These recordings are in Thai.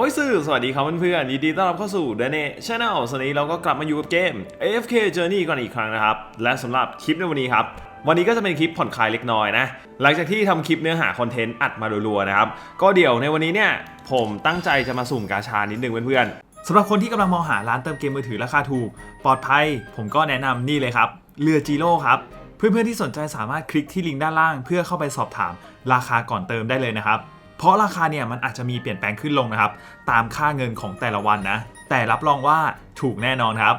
อ้ยสื่อสวัสดีครับเพื่อนๆยินดีต้อนรับเข้าสู่ d a n e Channel สวัสดีเราก็กลับมาอยู่กับเกม AFK Journey กันอีกครั้งนะครับ และสำหรับคลิปในวันนี้ครับ วันนี้ก็จะเป็นคลิปผ่อนคลายเล็กน้อยนะ หลังจากที่ทำคลิปเนื้อหาคอนเทนต์อัดมารัวๆนะครับ ก็เดี๋ยวในวันนี้เนี่ยผมตั้งใจจะมาสุ่มกาชานิดนึงเพื่อนๆสำหรับคนที่กำลังมองหาร้านเติมเกมมือถือราคาถูก ปลอดภัย ผมก็แนะนำนี่เลยครับเรือจีโร่ครับเพื่อนๆที่สนใจสามารถคลิกที่ลิงก์ด้านล่าง เพื่อเข้าไปสอบถามราคาก่อนเติมได้เลยนะครับ เพราะราคาเนี่ยมันอาจจะมีเปลี่ยนแปลงขึ้นลงนะครับ ตามค่าเงินของแต่ละวันนะ แต่รับรองว่าถูกแน่นอนครับ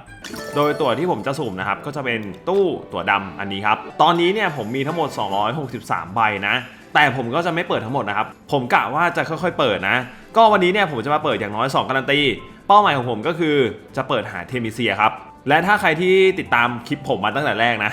โดยตัวที่ผมจะสุ่มนะครับ ก็จะเป็นตู้ตัวดำอันนี้ครับ ตอนนี้เนี่ยผมมีทั้งหมด 263 ใบนะ แต่ผมก็จะไม่เปิดทั้งหมดนะครับ ผมกะว่าจะค่อยๆ เปิดนะ ก็วันนี้เนี่ยผมจะมาเปิดอย่างน้อย 2 การันตี เป้าหมายของผมก็คือจะเปิดหาเทมิเซียครับและถ้าใครที่ติดตามคลิปผมมาตั้งแต่แรกนะ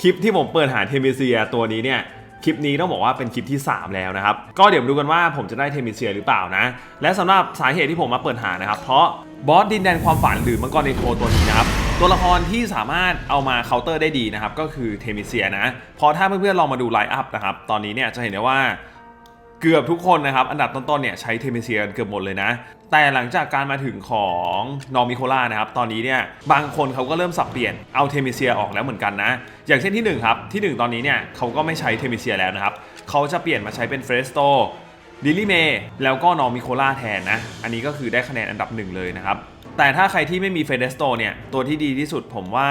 คลิปที่ผมเปิดหาเทมิเซียตัวนี้เนี่ย คลิปนี้ต้องบอกว่าเป็นคลิปที่ 3 แล้วนะครับ ก็เดี๋ยวมดูกันว่าผมจะได้เทมิเซียหรือเปล่านะ และสำหรับสาเหตุที่ผมมาเปิดหานะครับ เพราะบอสดินแดนความฝันหรือมังกรในโทตัวนี้นะครับ ตัวละครที่สามารถเอามาเคาน์เตอร์ได้ดีนะครับ ก็คือเทมิเซียนะ พอถ้าเพื่อนๆลองมาดูไลน์อัพนะครับ ตอนนี้เนี่ยจะเห็นได้ว่า เกือบทุกคนนะครับ อันดับต้นๆเนี่ยใช้เทมิเซียกันเกือบหมดเลยนะ แต่หลังจากการมาถึงของนอมิโคล่านะครับ ตอนนี้เนี่ยบางคนเขาก็เริ่มสับเปลี่ยนเอาเทมิเซียออกแล้วเหมือนกันนะ อย่างเช่นที่ 1 ครับ ที่ 1 ตอนนี้เนี่ยเขาก็ไม่ใช้เทมิเซียแล้วนะครับเขาจะเปลี่ยนมาใช้เป็นเฟรสโตลิลี่เมแล้วก็นอมิโคล่าแทนนะ อันนี้ก็คือได้คะแนนอันดับหนึ่งเลยนะครับ แต่ถ้าใครที่ไม่มีเฟรสโตเนี่ย ตัวที่ดีที่สุดผมว่า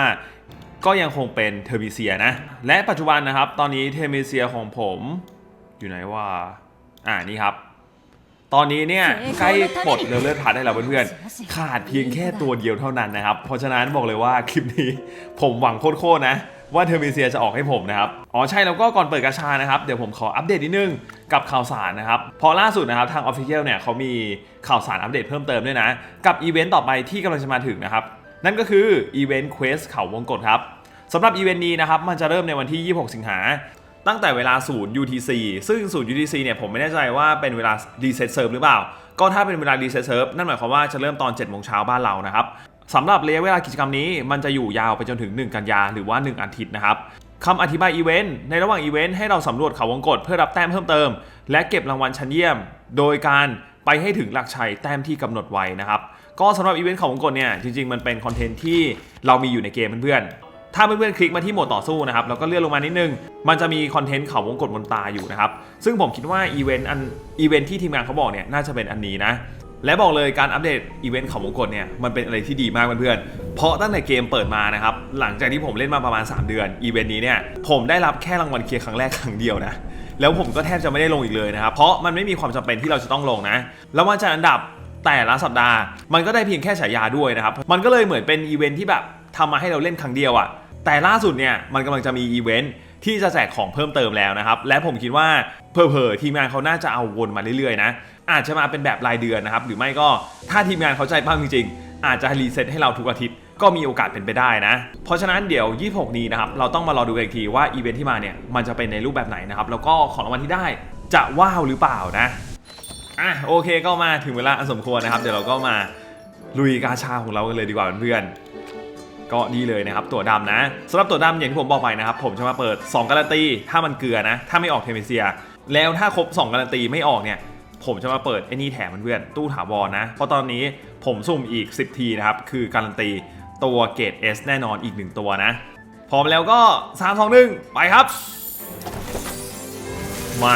ก็ยังคงเป็นเทอร์มิเซียนะ และปัจจุบันนะครับ ตอนนี้เทอร์มิเซียของผมอยู่ไหนว่า อ่านี่ครับ ตอนนี้เนี่ยใกล้ปลดเรือเลือดพัดได้แล้วเพื่อนๆ ขาดเพียงแค่ตัวเดียวเท่านั้นนะครับ เพราะฉะนั้นบอกเลยว่าคลิปนี้ผมหวังโคตรๆนะว่าเทอร์มิเซียจะออกให้ผมนะครับ อ๋อใช่แล้วก็ก่อนเปิดกาชานะครับ เดี๋ยวผมขออัปเดตนิดนึงกับข่าวสารนะครับ พอล่าสุดนะครับทาง Official เนี่ยเขามีข่าวสารอัปเดตเพิ่มเติมด้วยนะ กับอีเวนต์ต่อไปที่กำลังจะมาถึงนะครับ นั่นก็คืออีเวนต์เควสเขาวงกตครับสำหรับอีเวนต์นี้นะครับมันจะเริ่มในวันที่ 26 สิงหา ตั้งแต่เวลา 0 UTC ซึ่ง 0 UTC เนี่ยผมไม่แน่ใจว่าเป็นเวลารีเซ็ตเซิร์ฟหรือเปล่า ก็ถ้าเป็นเวลารีเซ็ตเซิร์ฟนั่นหมายความว่าจะเริ่มตอน7โมงเช้าบ้านเรานะครับสำหรับระยะเวลากิจกรรมนี้มันจะอยู่ยาวไปจนถึง 1 กันยาหรือว่า 1 อาทิตย์นะครับคำอธิบายอีเวนต์ในระหว่างอีเวนต์ให้เราสำรวจเขาวงกตเพื่อรับแต้มเพิ่มเติม และเก็บรางวัลชั้นเยี่ยม โดยการไปให้ถึงหลักชัยแต้มที่กำหนดไว้นะครับก็สำหรับอีเวนต์เขาวงกตเนี่ยจริงๆ มันเป็นคอนเทนต์ที่เรามีอยู่ในเกมเพื่อน ถ้าเพื่อนๆคลิกมาที่โหมดต่อสู้นะครับแล้วก็เลื่อนลงมานิดนึง มันจะมีคอนเทนต์เขาวงกตบนตาอยู่นะครับ ซึ่งผมคิดว่าอีเวนต์อันอีเวนต์ที่ทีมงานเขาบอกเนี่ยน่าจะเป็นอันนี้นะและบอกเลยการอัปเดตอีเวนต์เขาวงกตเนี่ยมันเป็นอะไรที่ดีมากเพื่อนๆ เพราะตั้งแต่เกมเปิดมานะครับ หลังจากที่ผมเล่นมาประมาณ 3 เดือนอีเวนต์นี้เนี่ยผมได้รับแค่รางวัลเคลียร์ครั้งแรกครั้งเดียวนะ แล้วผมก็แทบจะไม่ได้ลงอีกเลยนะครับ เพราะมันไม่มีความจำเป็นที่เราจะต้องลงนะรางวัลจัดอันดับแต่ละสัปดาห์ มันก็ได้เพียงแค่ฉายาด้วยนะครับมันก็เลยเหมือนเป็นอีเวนท์ที่แบบทำมาให้เราเล่นครั้งเดียวอะ่ะ แต่ล่าสุดเนี่ยมันกำลังจะมีอีเวนท์ที่จะแจกของเพิ่มเติมแล้วนะครับ และผมคิดว่าเพอเพอๆทีมงานเขาน่าจะเอาวนมาเรื่อยๆนะ อาจจะมาเป็นแบบรายเดือนนะครับ หรือไม่ก็ถ้าทีมงานเขาใจปั้มจริงๆ อาจจะรีเซ็ตให้เราทุกอาทิตย์ก็มีโอกาสเป็นไปได้นะ เพราะฉะนั้นเดี๋ยว 26 นี้นะครับ เราต้องมารอดูอีกทีว่าอีเวนท์ที่มาเนี่ยมันจะเป็นในรูปแบบไหนนะครับ แล้วก็ของรางวัลที่ได้จะว้าวหรือเปล่านะ อะโอเคก็มาถึงเวลาอันสมควรนะครับ เดี๋ยวเราก็มาลุยกาชาของเรากันเลยดีกว่าเพื่อนๆ ก็นี่เลยนะครับตัวดำนะสำหรับตัวดำอย่างที่ผมบอกไปนะครับผมจะมาเปิด 2 การันตีถ้ามันเกลือนะ ถ้าไม่ออกเทมิเซีย แล้วถ้าครบ 2 การันตีไม่ออกเนี่ยผมจะมาเปิดไอ้นี่แถมเพื่อนตู้ถาวรนะ เพราะตอนนี้ผมสุ่มอีก 10 ทีนะครับ คือการันตีตัวเกรด S แน่นอนอีก 1 ตัวนะ พร้อมแล้วก็ 3 2 1 ไปครับ มา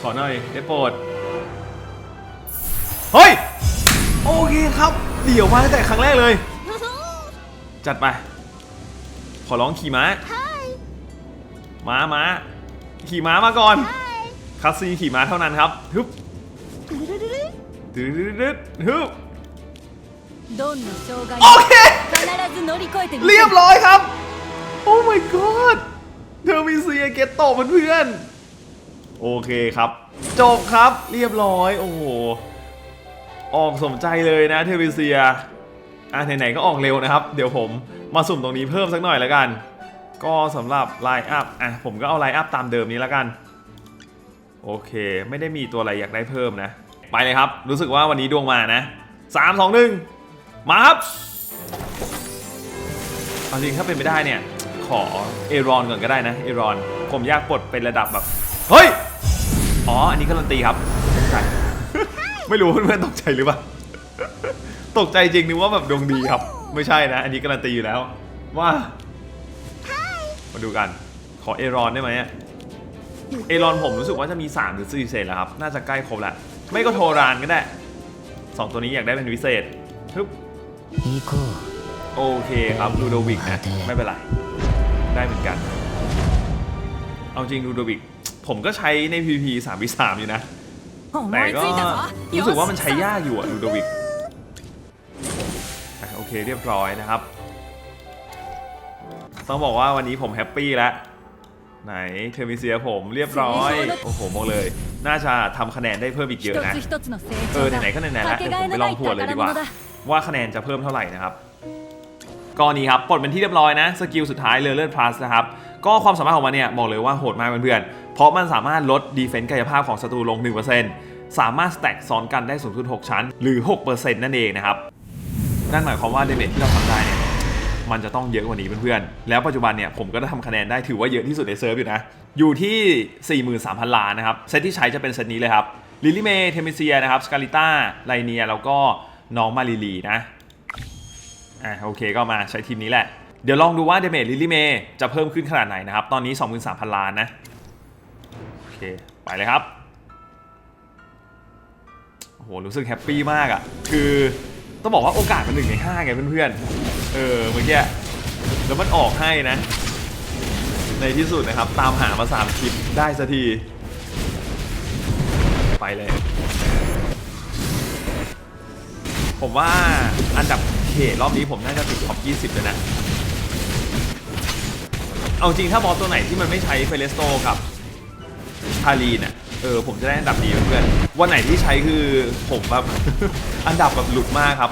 ขอหน่อยได้โปรด เฮ้ย โอเคครับ เดี๋ยวมาตั้งแต่ครั้งแรกเลย จัดไป ขอร้องขี่ม้า ม้าม้า ขี่ม้ามาก่อน คัสซีขี่ม้าเท่านั้นครับฮึบดึ๊ดดึ๊ดฮึบโอเค เรียบร้อยครับ โอ้ my god เธอมีเซียเกตโตเพื่อนโอเคครับ จบครับ เรียบร้อย โอ้ ออกสมใจเลยนะเทวิเซียอะไหนๆก็ออกเร็วนะครับ เดี๋ยวผมมาสุ่มตรงนี้เพิ่มสักหน่อยแล้วกัน ก็สำหรับไลน์อัพอะผมก็เอาไลน์อัพตามเดิมนี้แล้วกัน โอเค ไม่ได้มีตัวอะไรอยากได้เพิ่มนะ ไปเลยครับ รู้สึกว่าวันนี้ดวงมานะสามสองหนึ่งมาครับเอาจริงถ้าเป็นไปได้เนี่ย ขอเอรอนก่อนก็ได้นะเอรอนผมอยากปลดเป็นระดับแบบ เฮ้ย อ๋อ อันนี้การันตีครับใช่ ไม่รู้เพื่อนๆตกใจหรือเปล่า ตกใจจริงนึกว่าแบบดวงดีครับ ไม่ใช่นะ อันนี้การันตีอยู่แล้ว ว่า มาดูกัน ขอเอรอนได้ไหมเอรอนผมรู้สึกว่าจะมี 3 หรือ4เศษแล้วครับ น่าจะใกล้ครบแล้ว ไม่ก็โทรานก็ได้ 2 ตัวนี้อยากได้เป็นวิเศษฮึบโอเคครับลูโดวิกนะไม่เป็นไร ได้เหมือนกัน เอาจริงลูโดวิก ผมก็ใช้ใน PVP 3v3 อยู่นะ แต่ก็รู้สึกว่ามันใช้ยากอยู่อะลูดวิกโอเคเรียบร้อยนะครับ ต้องบอกว่าวันนี้ผมแฮปปี้แล้วไหนเทอร์มิเซียผมเรียบร้อย โอ้โหบอกเลย น่าจะทำคะแนนได้เพิ่มอีกเยอะนะ เออไหนๆก็ไหนๆแล้วเดี๋ยวผมไปลองหัดเลยดีกว่า ว่าคะแนนจะเพิ่มเท่าไหร่นะครับก็นี่ครับปลดเป็นที่เรียบร้อยนะ สกิลสุดท้ายเลเลือดพลัสนะครับ ก็ความสามารถของมันเนี่ย บอกเลยว่าโหดมากเพื่อนๆ เพราะมันสามารถลดดีเฟนซ์กายภาพของศัตรูลง 1%สามารถสแต็กซ้อนกันได้สูงสุด 6 ชั้น หรือ 6%นั่นเองนะครับ นั่นหมายความว่าเดเมจที่เราทำได้เนี่ยมันจะต้องเยอะกว่านี้เพื่อนๆ แล้วปัจจุบันเนี่ยผมก็ได้ทำคะแนนได้ถือว่าเยอะที่สุดในเซิร์ฟอยู่นะ อยู่ที่ 43,000 ล้านนะครับ เซตที่ใช้จะเป็นเซตนี้เลยครับ ลิลิเมเทมิเซียนะครับ สกาลิต้า ไลเนีย แล้วก็น้องมาลีลีนะ อะโอเคก็มาใช้ทีมนี้แหละ เดี๋ยวลองดูว่าเดเมจลิลิเมจะเพิ่มขึ้นขนาดไหนนะครับ ตอนนี้ 23,000 ล้านนะ เค ไปเลยครับ โอ้โห รู้สึกแฮปปี้มากอะ่ะ คือต้องบอกว่าโอกาสมันหนึ่งในห้าไงเพื่อนๆ เออ เมื่อกี้ แล้วมันออกให้นะ ในที่สุดนะครับ ตามหามาสามคลิปได้สักที ไปเลย ผมว่าอันดับเขตรอบนี้ผมน่าจะติดท็อป 20 เลยนะ เอาจริงถ้าบอสตัวไหนที่มันไม่ใช้เฟเลสโตกับ ทารีนอะเออผมจะได้อันดับดีเพื่อนวันไหนที่ใช้คือผมแบบ อันดับแบบหลุดมากครับ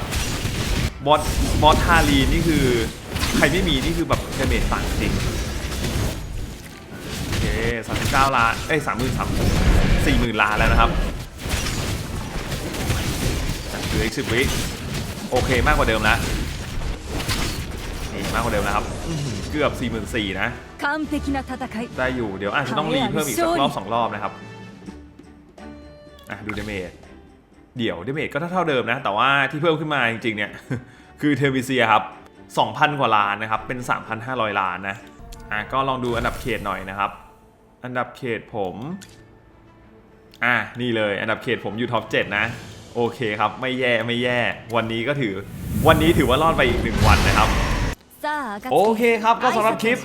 บอสบอสทารีนนี่คือใครไม่มีนี่คือแบบเดเมจต่างจริงโอเคสามสิบเก้าล้านเอ้ยสามหมื่นสามสี่หมื่นล้านแล้วนะครับเหลืออีกสิบวิโอเคมากกว่าเดิมแล้วนี่ มากกว่าเดิมแล้วครับอื้อหือเกือบ4 4 0 0 0นะ 完璧な戦い ได้อยู่ เดี๋ยวอาจจะต้องรีเพิ่มอีกสักรอบสองรอบนะครับ อ่ะดูเดเมจ เดี๋ยวเดเมจก็เท่าๆเดิมนะ แต่ว่าที่เพิ่มขึ้นมาจริงๆเนี่ย คือเทอร์บิเซียครับ 2,000 กว่าล้านนะครับ เป็น 3,500 ล้านนะ อ่ะก็ลองดูอันดับเขตหน่อยนะครับ อันดับเขตผม อ่ะนี่เลย อันดับเขตผมอยู่ท็อป 7 นะ โอเคครับ ไม่แย่ไม่แย่ วันนี้ก็ถือ วันนี้ถือว่ารอดไปอีกหนึ่งวันนะครับ さあ暁 โอเคครับก็สำหรับคลิป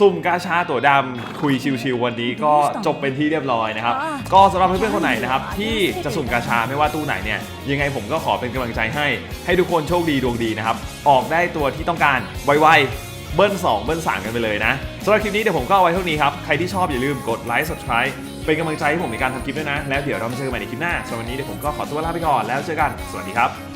สุ่มกาชาตัวดำคุยชิวๆวันนี้ก็จบเป็นที่เรียบร้อยนะครับ ก็สำหรับเพื่อนๆคนไหนนะครับ ที่จะสุ่มกาชาไม่ว่าตู้ไหนเนี่ยยังไงผมก็ขอเป็นกำลังใจให้ ให้ทุกคนโชคดีดวงดีนะครับ ออกได้ตัวที่ต้องการไวๆเบิ้ล2 เบิ้ล3กันไปเลยนะสำหรับคลิปนี้เดี๋ยวผมก็เอาไว้เท่านี้ครับใครที่ชอบอย่าลืมกดไลค์ subscribe เป็นกำลังใจให้ผมในการทำคลิปด้วยนะ แล้วเดี๋ยวเรามาเจอกันใหม่ในคลิปหน้าสำหรับวันนี้เดี๋ยวผมก็ขอตัวลาไปก่อนแล้วเจอกันสวัสดีครับ